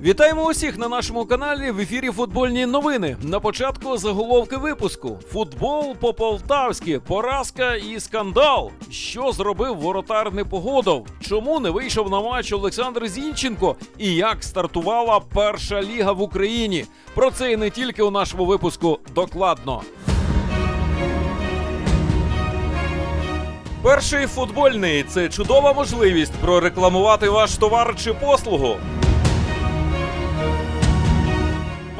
Вітаємо усіх на нашому каналі в ефірі футбольні новини. На початку заголовки випуску: футбол по-полтавськи, поразка і скандал. Що зробив воротар Непогодов? Чому не вийшов на матч Олександр Зінченко? І як стартувала перша ліга в Україні? Про це і не тільки у нашому випуску докладно. Перший футбольний це чудова можливість прорекламувати ваш товар чи послугу.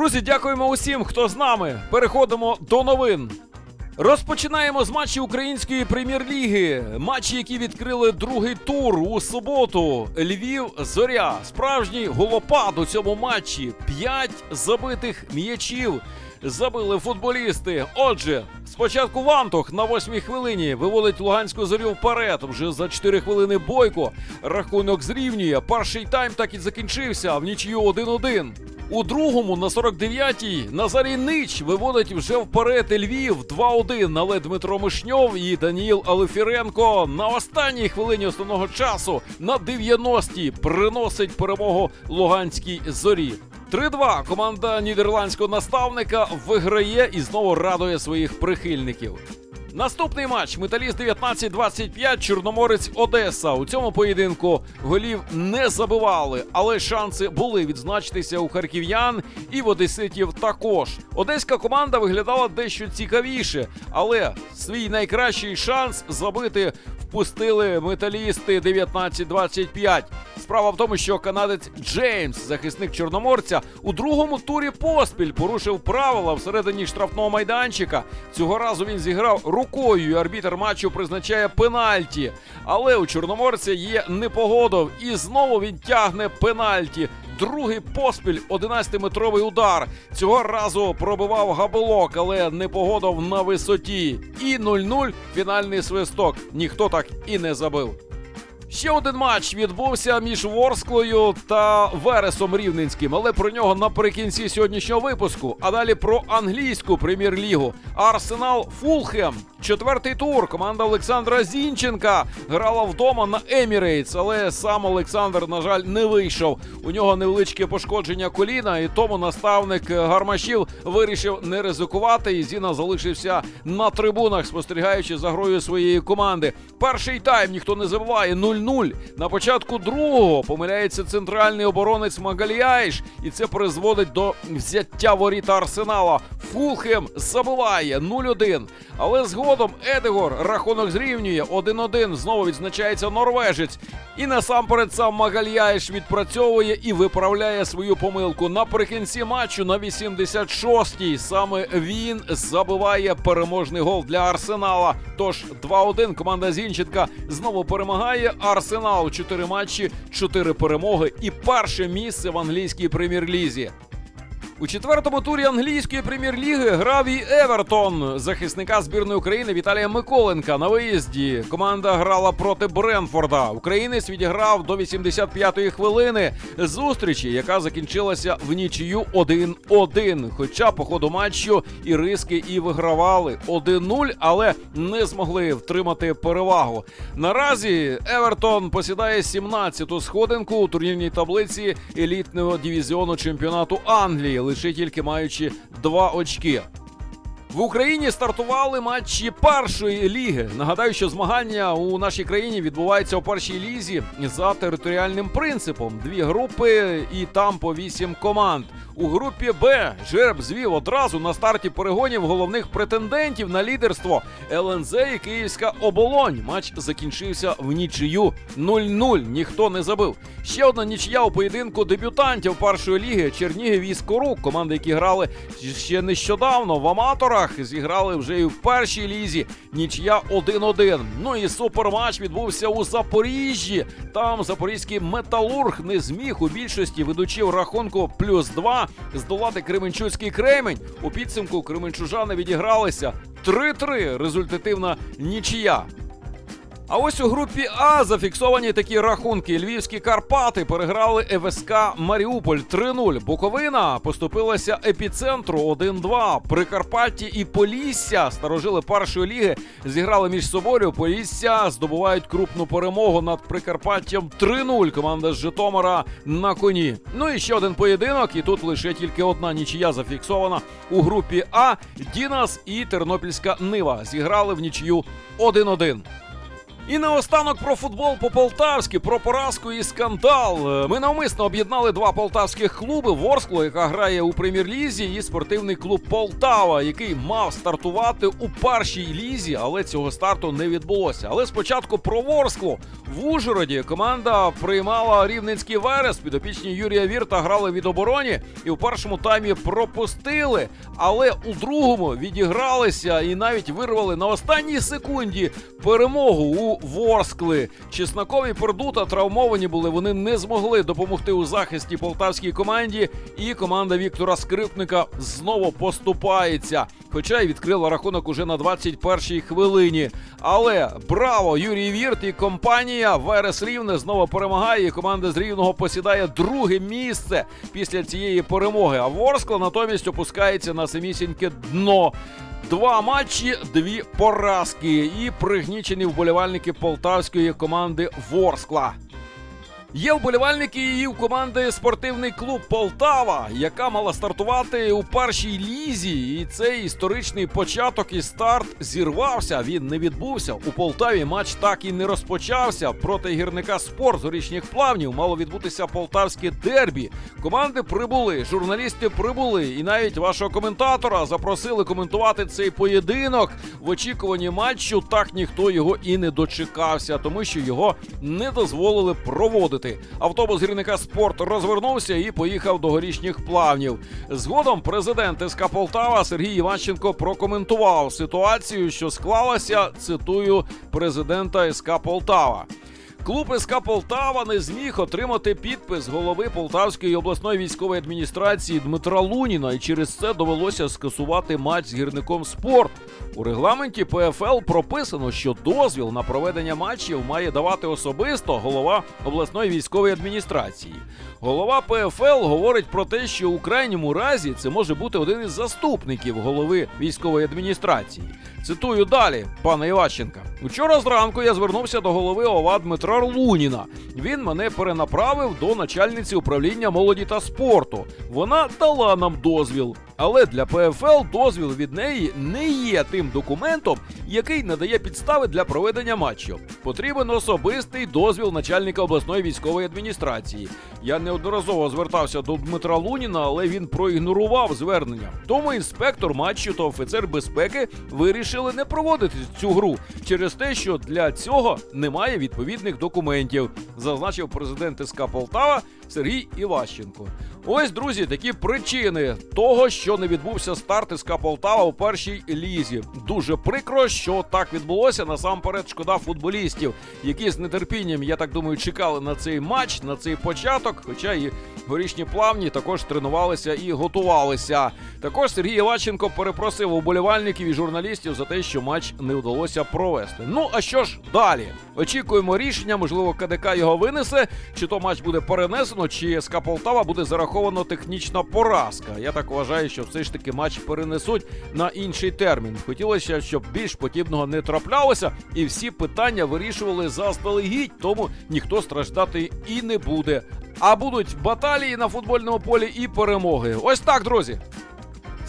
Друзі, дякуємо усім, хто з нами. Переходимо до новин. Розпочинаємо з матчів української прем'єр-ліги. Матчі, які відкрили другий тур у суботу. Львів Зоря. Справжній голопад у цьому матчі. П'ять забитих м'ячів забили футболісти. Отже, спочатку Вантух на восьмій хвилині виводить Луганську зорю вперед. Вже за 4 хвилини бойко. Рахунок зрівнює. Перший тайм так і закінчився в нічию 1-1. У другому на 49-й Назарій Нич виводить вже вперед Львів 2-1, але Дмитро Мишньов і Даніїл Алефіренко на останній хвилині основного часу на 90-й приносить перемогу Луганській зорі. 3-2 команда нідерландського наставника виграє і знову радує своїх прихильників. Наступний матч Металіст 19-25, Чорноморець Одеса. У цьому поєдинку голів не забивали, але шанси були відзначитися у харків'ян і в одеситів також. Одеська команда виглядала дещо цікавіше, але свій найкращий шанс забити впустили металісти 19-25. Справа в тому, що канадець Джеймс, захисник чорноморця, у другому турі поспіль порушив правила всередині штрафного майданчика. Цього разу він зіграв рукою. і Арбітер матчу призначає пенальті. Але у чорноморця є непогодов, і знову він тягне пенальті. Другий поспіль 11-метровий удар. Цього разу пробивав габелок, але не погодив на висоті. І 0-0 фінальний свисток. Ніхто так і не забив. Ще один матч відбувся між Ворсклою та Вересом Рівненським, але про нього наприкінці сьогоднішнього випуску. А далі про англійську прем'єр-лігу. Арсенал Фулхем. Четвертий тур. Команда Олександра Зінченка грала вдома на Емірейтс, але сам Олександр, на жаль, не вийшов. У нього невеличке пошкодження коліна, і тому наставник Гармашів вирішив не ризикувати. І Зіна залишився на трибунах, спостерігаючи за грою своєї команди. Перший тайм ніхто не забуває 0-0. На початку другого помиляється центральний оборонець Магаліяйш, і це призводить до взяття воріта Арсенала. Фулхем забиває 0-1. Але згодом Едегор рахунок зрівнює 1-1. Знову відзначається норвежець. І насамперед сам Магальяєш відпрацьовує і виправляє свою помилку. Наприкінці матчу на 86-й саме він забиває переможний гол для Арсенала. Тож 2-1 команда Зінченка знову перемагає. Арсенал 4 матчі, 4 перемоги і перше місце в англійській прем'єр-лізі. У четвертому турі англійської прем'єр-ліги грав і Евертон захисника збірної України Віталія Миколенка на виїзді. Команда грала проти Бренфорда. Українець відіграв до 85-ї хвилини зустрічі, яка закінчилася в нічию 1-1. Хоча по ходу матчу і риски і вигравали 1-0, але не змогли втримати перевагу. Наразі Евертон посідає 17-ту сходинку у турнірній таблиці елітного дивізіону чемпіонату Англії лише тільки маючи два очки. В Україні стартували матчі першої ліги. Нагадаю, що змагання у нашій країні відбуваються у першій лізі за територіальним принципом. Дві групи і там по вісім команд. У групі Б жереб звів одразу на старті перегонів головних претендентів на лідерство ЛНЗ і Київська оболонь. Матч закінчився в нічию 0-0. Ніхто не забив. Ще одна нічия у поєдинку дебютантів першої ліги Чернігів і Скорук. Команди, які грали ще нещодавно в аматорах, зіграли вже і в першій лізі. Нічия 1-1. Ну і суперматч відбувся у Запоріжжі. Там запорізький металург не зміг у більшості ведучи рахунку плюс 2 здолати Кременчуцький кремень. У підсумку Кременчужани відігралися 3-3. Результативна нічия. А ось у групі А зафіксовані такі рахунки. Львівські Карпати переграли ФСК Маріуполь 3-0. Буковина поступилася епіцентру 1-2. Прикарпатті і Полісся старожили першої ліги. Зіграли між собою. Полісся здобувають крупну перемогу над Прикарпаттям 3-0. Команда з Житомира на коні. Ну і ще один поєдинок. І тут лише тільки одна нічия зафіксована у групі А. Дінас і Тернопільська Нива зіграли в нічию 1-1. І наостанок про футбол по-полтавськи, про поразку і скандал. Е, Ми навмисно об'єднали два полтавських клуби: Ворскло, яка грає у прем'єр-лізі, і спортивний клуб Полтава, який мав стартувати у першій лізі, але цього старту не відбулося. Але спочатку про Ворскло. В Ужгороді команда приймала рівненський верес. Підопічні Юрія Вірта грали від обороні і в першому таймі пропустили. Але у другому відігралися і навіть вирвали на останній секунді перемогу у Ворскли. Чесноков і Пердута травмовані були. Вони не змогли допомогти у захисті полтавській команді. І команда Віктора Скрипника знову поступається. Хоча й відкрила рахунок уже на 21-й хвилині. Але браво! Юрій Вірт і компанія Верес Рівне знову перемагає. І команда з Рівного посідає друге місце після цієї перемоги. А Ворскла натомість опускається на самісіньке дно. Два матчі, дві поразки і пригнічені вболівальники полтавської команди Ворскла. Є вболівальники і в команди спортивний клуб Полтава, яка мала стартувати у першій лізі. І цей історичний початок і старт зірвався. Він не відбувся. У Полтаві матч так і не розпочався. Проти гірника спорт з плавнів мало відбутися полтавське дербі. Команди прибули, журналісти прибули, і навіть вашого коментатора запросили коментувати цей поєдинок. В очікуванні матчу так ніхто його і не дочекався, тому що його не дозволили проводити. Автобус гірника спорт розвернувся і поїхав до горішніх плавнів. Згодом президент СК Полтава Сергій Іванченко прокоментував ситуацію, що склалася. Цитую президента СК Полтава. Клуб СК Полтава не зміг отримати підпис голови Полтавської обласної військової адміністрації Дмитра Луніна, і через це довелося скасувати матч з гірником спорт. У регламенті ПФЛ прописано, що дозвіл на проведення матчів має давати особисто голова обласної військової адміністрації. Голова ПФЛ говорить про те, що у крайньому разі це може бути один із заступників голови військової адміністрації. Цитую далі, пана Іващенка. Учора зранку я звернувся до голови ОВА Дмитра Луніна. Він мене перенаправив до начальниці управління молоді та спорту. Вона дала нам дозвіл. Але для ПФЛ дозвіл від неї не є тим документом, який надає підстави для проведення матчу. Потрібен особистий дозвіл начальника обласної військової адміністрації. Я неодноразово звертався до Дмитра Луніна, але він проігнорував звернення. Тому інспектор матчу та офіцер безпеки вирішили не проводити цю гру через те, що для цього немає відповідних документів, зазначив президент СК Полтава Сергій Іващенко. Ось, друзі, такі причини того, що не відбувся старт СК Полтава у першій лізі. Дуже прикро, що так відбулося. Насамперед, шкода футболістів, які з нетерпінням, я так думаю, чекали на цей матч, на цей початок. Хоча і горішні плавні також тренувалися і готувалися. Також Сергій Іваченко перепросив уболівальників і журналістів за те, що матч не вдалося провести. Ну а що ж далі? Очікуємо рішення. Можливо, КДК його винесе. Чи то матч буде перенесено, чи СК Полтава буде зараховано технічна поразка. Я так вважаю, що все ж таки матч перенесуть на інший термін. Хотілося, щоб більш подібного не траплялося, і всі питання вирішували заздалегідь, тому ніхто страждати і не буде. А будуть баталії на футбольному полі і перемоги. Ось так, друзі.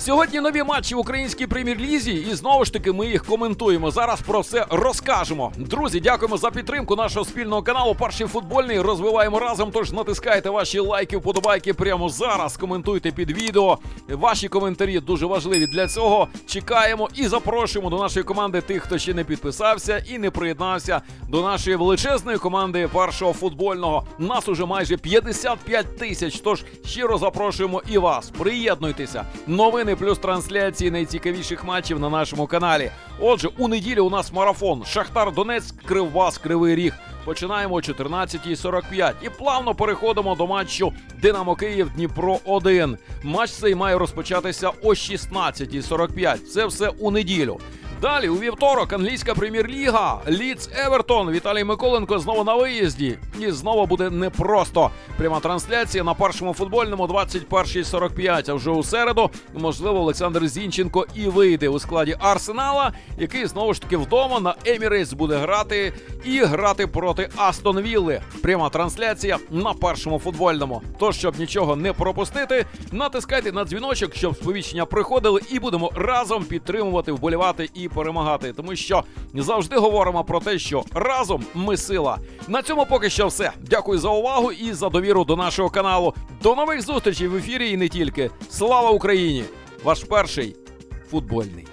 Сьогодні нові матчі в українській прем'єр-лізі, і знову ж таки ми їх коментуємо. Зараз про все розкажемо. Друзі, дякуємо за підтримку нашого спільного каналу. Перший футбольний розвиваємо разом. Тож натискайте ваші лайки, вподобайки прямо зараз. Коментуйте під відео. Ваші коментарі дуже важливі для цього. Чекаємо і запрошуємо до нашої команди тих, хто ще не підписався і не приєднався до нашої величезної команди першого футбольного. Нас уже майже 55 тисяч. Тож щиро запрошуємо і вас. Приєднуйтеся. Новини плюс трансляції найцікавіших матчів на нашому каналі. Отже, у неділю у нас марафон Шахтар Донецьк, Кривбас, Кривий Ріг. Починаємо о 14.45 і плавно переходимо до матчу Динамо Київ Дніпро 1. Матч цей має розпочатися о 16.45. Це все у неділю. Далі у вівторок англійська прем'єр-ліга. Ліц Евертон. Віталій Миколенко знову на виїзді. І знову буде непросто. Пряма трансляція на першому футбольному 21.45. А вже у середу, можливо, Олександр Зінченко і вийде у складі Арсенала, який знову ж таки вдома на Емірейтс буде грати і грати проти Астон Вілли. Пряма трансляція на першому футбольному. Тож, щоб нічого не пропустити, натискайте на дзвіночок, щоб сповіщення приходили, і будемо разом підтримувати, вболівати і перемагати. Тому що завжди говоримо про те, що разом ми сила. На цьому поки що все. Дякую за увагу і за довіру до нашого каналу. До нових зустрічей в ефірі і не тільки. Слава Україні! Ваш перший футбольний.